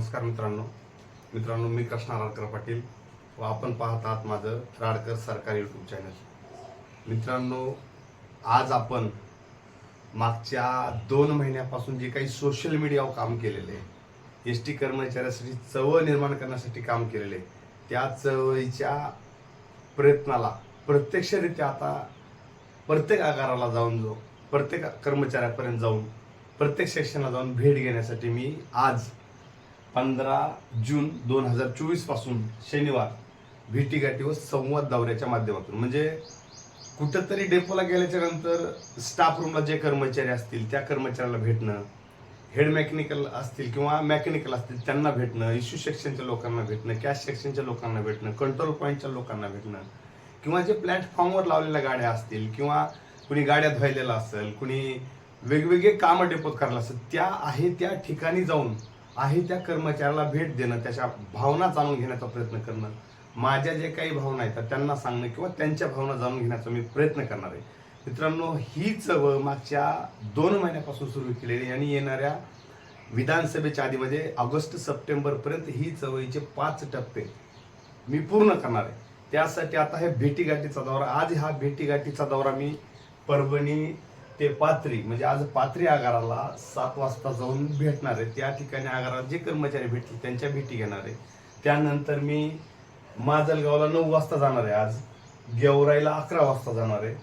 नमस्कार मित्रांनो. मित्रांनो मी कृष्णा राडकर पाटील व आपण पाहत आहात माझं राडकर सरकारी यूट्यूब चॅनल मित्रांनो आज आपण मागच्या दोन महिन्यापासून जे काही सोशल मीडियावर काम केलेले आहे एस टी कर्मचाऱ्यासाठी चळवळ निर्माण करण्यासाठी काम केलेले आहे त्या चळवळीच्या प्रयत्नाला प्रत्यक्षरित्या आता प्रत्येक आगाराला जाऊन जो प्रत्येक कर्मचाऱ्यापर्यंत जाऊन प्रत्येक सेक्शनला जाऊन भेट घेण्यासाठी मी आज पंधरा जून दोन हजार चोवीसपासून शनिवार भेटीगाठी व संवाद दौऱ्याच्या माध्यमातून. म्हणजे कुठंतरी डेपोला गेल्याच्यानंतर स्टाफ रूमला जे कर्मचारी असतील त्या कर्मचाऱ्याला भेटणं हेड मेकॅनिकल असतील किंवा मेकॅनिकल असतील त्यांना भेटणं इश्यू सेक्शनच्या लोकांना भेटणं कॅश सेक्शनच्या लोकांना भेटणं कंट्रोल पॉईंटच्या लोकांना भेटणं किंवा जे प्लॅटफॉर्मवर लावलेल्या गाड्या असतील किंवा कुणी गाड्या धुवायलेला असेल कुणी वेगवेगळे कामं डेपोत करायला असेल त्या आहे त्या ठिकाणी जाऊन आहे त्या कर्मचाऱ्याला भेट देणं त्याच्या भावना जाणून घेण्याचा प्रयत्न करणं. माझ्या जे काही भावना आहेत त्यांना सांगणं किंवा त्यांच्या भावना जाणून घेण्याचा मी प्रयत्न करणार आहे. मित्रांनो ही चळवळ मागच्या दोन महिन्यापासून सुरू केलेली आणि येणाऱ्या विधानसभेच्या आधीमध्ये ऑगस्ट सप्टेंबरपर्यंत ही चळवळीचे पाच टप्पे मी पूर्ण करणार आहे. त्यासाठी आता हे भेटीगाठीचा दौरा आज हा भेटीगाठीचा दौरा मी परभणी ते पात्री म्हणजे आज पात्री आगाराला सात वाजता जाऊन भेटणार आहे. त्या ठिकाणी आगाराला जे कर्मचारी भेटतील त्यांच्या भेटी घेणार आहे. त्यानंतर मी माजलगावला नऊ वाजता जाणार आहे आज. गेवराईला अकरा वाजता जाणार आहे.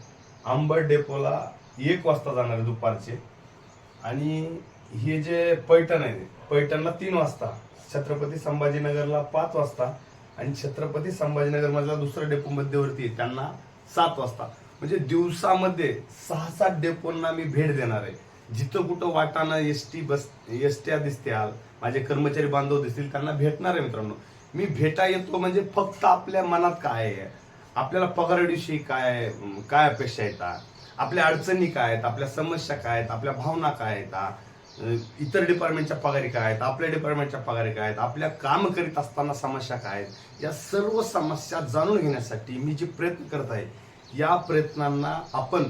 आंबट डेपोला एक वाजता जाणार आहे दुपारचे. आणि हे जे पैठण आहे पैठणला तीन वाजता छत्रपती संभाजीनगरला पाच वाजता आणि छत्रपती संभाजीनगरमधला दुसरा डेपो मध्यवर्ती आहे, त्यांना सात वाजता. म्हणजे दिवसामध्ये सहा सात डेपोंना मी भेट देणार आहे. जिथं कुठं वाटाणा एस टी बस एस ट्या दिसत्याल माझे कर्मचारी बांधव दिसतील त्यांना भेटणार आहे मित्रांनो. मी भेटा येतो म्हणजे फक्त आपल्या मनात काय आहे? आपल्याला पगाराविषयी काय काय अपेक्षा येतात आपल्या अडचणी काय आहेत? आपल्या समस्या काय आहेत? आपल्या भावना काय आहेत? इतर डिपार्टमेंटच्या पगारी काय आहेत? आपल्या डिपार्टमेंटच्या पगारी काय आहेत? आपल्या काम करीत असताना समस्या काय आहेत? या सर्व समस्या जाणून घेण्यासाठी मी जे प्रयत्न करत आहे या प्रयत्नांना आपण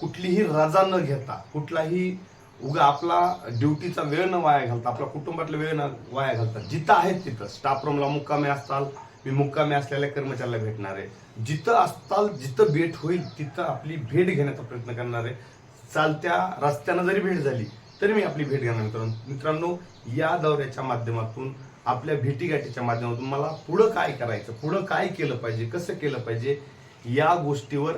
कुठलीही रजा न घेता कुठलाही उगा आपला ड्युटीचा वेळ न वाया घालता आपल्या कुटुंबातला वेळ न वाया घालता जिथं आहेत तिथं. स्टाफ रूमला मुक्कामी असताल मी मुक्कामी असलेल्या कर्मचाऱ्याला भेटणार आहे. जिथं असताल जिथं भेट होईल तिथं आपली भेट घेण्याचा प्रयत्न करणार आहे. चालत्या रस्त्यानं जरी भेट झाली तरी मी आपली भेट घेणार मित्रांनो. मित्रांनो या दौऱ्याच्या माध्यमातून आपल्या भेटीगाठीच्या माध्यमातून मला पुढं काय करायचं पुढं काय केलं पाहिजे कसं केलं पाहिजे या गोष्टीवर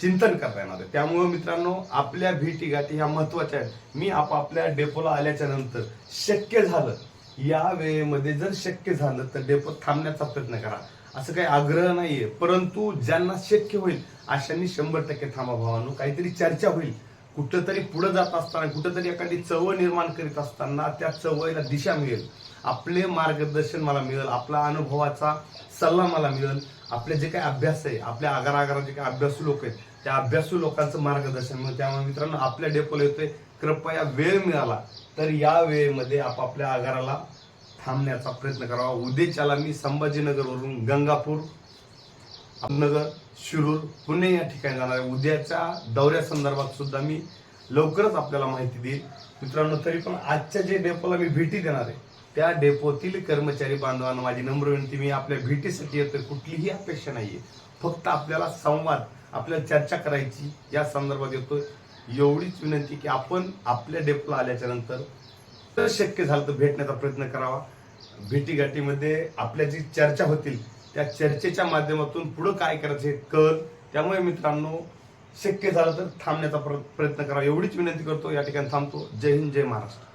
चिंतन करता येणार आहे. त्यामुळे मित्रांनो आपल्या भेटीगाठी ह्या महत्त्वाच्या आहेत. मी आपापल्या डेपोला आल्याच्यानंतर शक्य झालं या वेळेमध्ये जर शक्य झालं तर डेपो थांबण्याचा प्रयत्न करा. असं काही आग्रह नाहीये. परंतु ज्यांना शक्य होईल अशांनी शंभर टक्के थांबा भावानो. काहीतरी चर्चा होईल. कुठंतरी पुढे जात असताना कुठंतरी एखादी चव निर्माण करीत असताना त्या चवळीला दिशा मिळेल. आपले मार्गदर्शन मला मिळेल आपला अनुभवाचा सल्ला मला मिळेल. आपले जे काही अभ्यास आहे आपल्या आगार जे काही अभ्यासू लोक आहेत त्या अभ्यासू लोकांचं मार्गदर्शन मिळेल. त्यामुळे मित्रांनो आपल्या डेपोला येतोय. कृपया वेळ मिळाला तर या वेळेमध्ये आपापल्या आगाराला थांबण्याचा प्रयत्न करावा. उद्याच्याला मी संभाजीनगरवरून गंगापूर अहमदनगर शिरूर पुणे या ठिकाणी जाणार आहे. उद्याच्या दौऱ्यासंदर्भात सुद्धा मी लवकरच आपल्याला माहिती देईल. मित्रांनो तरी पण आजच्या जे डेपोला मी भेटी देणार आहे त्या डेपोतील कर्मचारी बांधवांना माझी नम्र विनंती मी आपल्या भेटीसाठी येतोय. कुठलीही अपेक्षा नाहीये. फक्त आपल्याला संवाद आपल्याला चर्चा करायची या संदर्भात येतोय. एवढीच विनंती की आपण आपल्या डेपोला आल्याच्यानंतर तर शक्य झालं तर भेटण्याचा प्रयत्न करावा. भेटीगाठीमध्ये आपल्या जी चर्चा होतील त्या चर्चेच्या माध्यमातून पुढं काय करायचं हे कळ. त्यामुळे मित्रांनो शक्य झालं तर थांबण्याचा प्रयत्न करा. एवढीच विनंती करतो या ठिकाणी थांबतो. जय हिंद जय महाराष्ट्र.